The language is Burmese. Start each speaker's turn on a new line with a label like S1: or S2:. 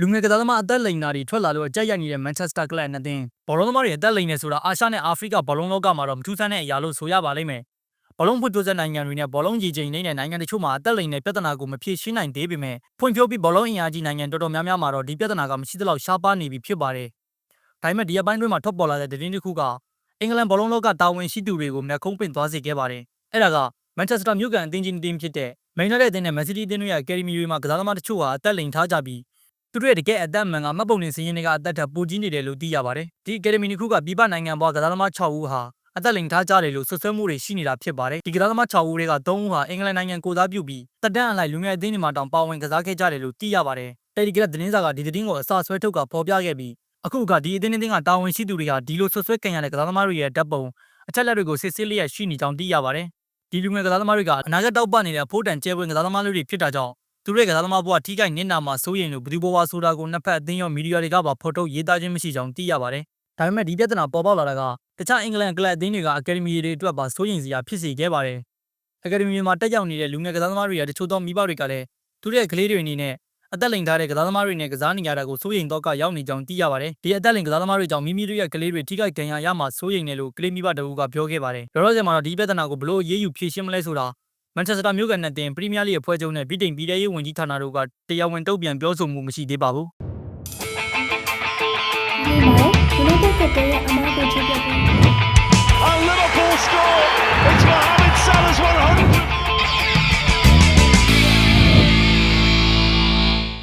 S1: လူငယ်ကစားသမားအသက်လိမ်တာတွေထွက်လာလို့အကြက်ရိုက်နေတဲ့ Manchester ကလပ်နှစ်သင်းဘောလုံးသမားတွေအသက်လိမ်နေဆိုတာအာရှနဲ့အာဖရိကဘောလုံးလောကမှာတော့မထူးဆန်းတဲ့အရာလို့ဆိုရပါလိမ့်မယ်။ဘောလုံးဖွံ့ဖြိုးဆဲနိုင်ငံတွေနဲ့ဘောလုံးကြီးချိန်နေတဲ့နိုင်ငံတချို့မှာအသက်လိမ်တဲ့ပြဿနာကိုမဖြေရှင်းနိုင်သေးပေမဲ့ဖွံ့ဖြိုးပြီးဘောလုံးအင်အားကြီးနိုင်ငံတော်တော်များများမှာတော့ဒီပြဿနာကမရှိသလောက်ရှားပါးနေပြီဖြစ်ပါတယ်။ဒါပေမဲ့ဒီအပိုင်းတွင်းမှာထွက်ပေါ်လာတဲ့သတင်းတစ်ခုကအင်္ဂလန်ဘောလုံးလောကတာဝန်ရှိသူတွေကိုမျက်ခုံးပင့်သွားစေခဲ့ပါတယ်။အဲ့ဒါက Manchester မြို့ကန်အသင်းကြီးတစ်သင်းဖြစ်တဲ့ Man United အသင်းနဲ့ Man City အသင်းတို့ရဲ့ Academy တွေမှာကစားသမားတချို့ဟာအသက်လိမ်ထားကြပြီး သူတို့ရဲ့တကယ်အသက်အမှန်ကမှတ်ပုံတင်စည်းရင်းတွေကအသက်ထက်ပိုကြီးနေတယ်လို့သိရပါတယ်။ဒီ Academy တစ်ခုကပြည်ပနိုင်ငံဘွားကစားသမား6ဦးဟာအသက်လိမ်ထားကြတယ်လို့ဆွဆွဲမှုတွေရှိနေတာဖြစ်ပါတယ်။ဒီကစားသမား6ဦးတွေက3ဦးဟာအင်္ဂလန်နိုင်ငံကိုစားပြုပြီးတက်တန်းအလိုက်လူငယ်အသင်းတွေမှာတောင်ပါဝင်ကစားခဲ့ကြတယ်လို့သိရပါတယ်။တယ်လီဂရက်သတင်းစာကဒီသတင်းကိုအစာဆွဲထုတ်ကဖော်ပြခဲ့ပြီးအခုကဒီအသင်းအသင်းကတာဝန်ရှိသူတွေကဒီလိုဆွဆွဲခံရတဲ့ကစားသမားတွေရဲ့တပ်ပုံအချက်လက်တွေကိုစစ်ဆေးလျက်ရှိနေကြောင်းသိရပါတယ်။ဒီလူငယ်ကစားသမားတွေကအနာဂတ်တောက်ပနေတဲ့ဖိုးတန်ကျဲပွင့်ကစားသမားတွေဖြစ်တာကြောင့် သူတို့ရဲ့ကစားသမားဘဝထိခိုက်နစ်နာမှာစိုးရိမ်လို့ဘယ်သူဘဝဆိုတာကိုနှစ်ဖက်အသင်းရောမီဒီယာတွေကပါဖော်ထုတ်ရေးသားခြင်းမရှိကြောင်းသိရပါတယ်။ဒါပေမဲ့ဒီပြဿနာပေါ်ပေါက်လာတာကတခြားအင်္ဂလန်ကလပ်အသင်းတွေကအကယ်ဒမီတွေအတွက်ပါစိုးရိမ်စရာဖြစ်စေခဲ့ပါတယ်။အကယ်ဒမီမှာတက်ရောက်နေတဲ့လူငယ်ကစားသမားတွေရဲ့တချို့သောမိဘတွေကလည်းသူတို့ရဲ့ကလေးတွေအနေနဲ့အသက်လိမ်ထားတဲ့ကစားသမားတွေနဲ့ကစားနေရတာကိုစိုးရိမ်တော့ကရောက်နေကြောင်းသိရပါတယ်။ဒီအသက်လိမ်ကစားသမားတွေကြောင့်မိမိတို့ရဲ့ကလေးတွေထိခိုက်ဒဏ်ရာရမှာစိုးရိမ်တယ်လို့ကလေးမိဘတအူးကပြောခဲ့ပါတယ်။လောလောဆယ်မှာတော့ဒီပြဿနာကိုဘလို့ရေးယူဖြေရှင်းမလဲဆိုတာ မန်ချက်စတာမြို့ကန်နဲ့တင်ပရီးမီးယားလိအဖွဲ့ချုပ်နဲ့ဗြိတိန်ပြည်ထရေးဝန်ကြီးဌာနတို့ကတရားဝင်တုံ့ပြန်ပြောဆိုမှုမရှိသေးပါဘူး
S2: ဒီမှာ United ကတည်းကအမားကိုချပြပေး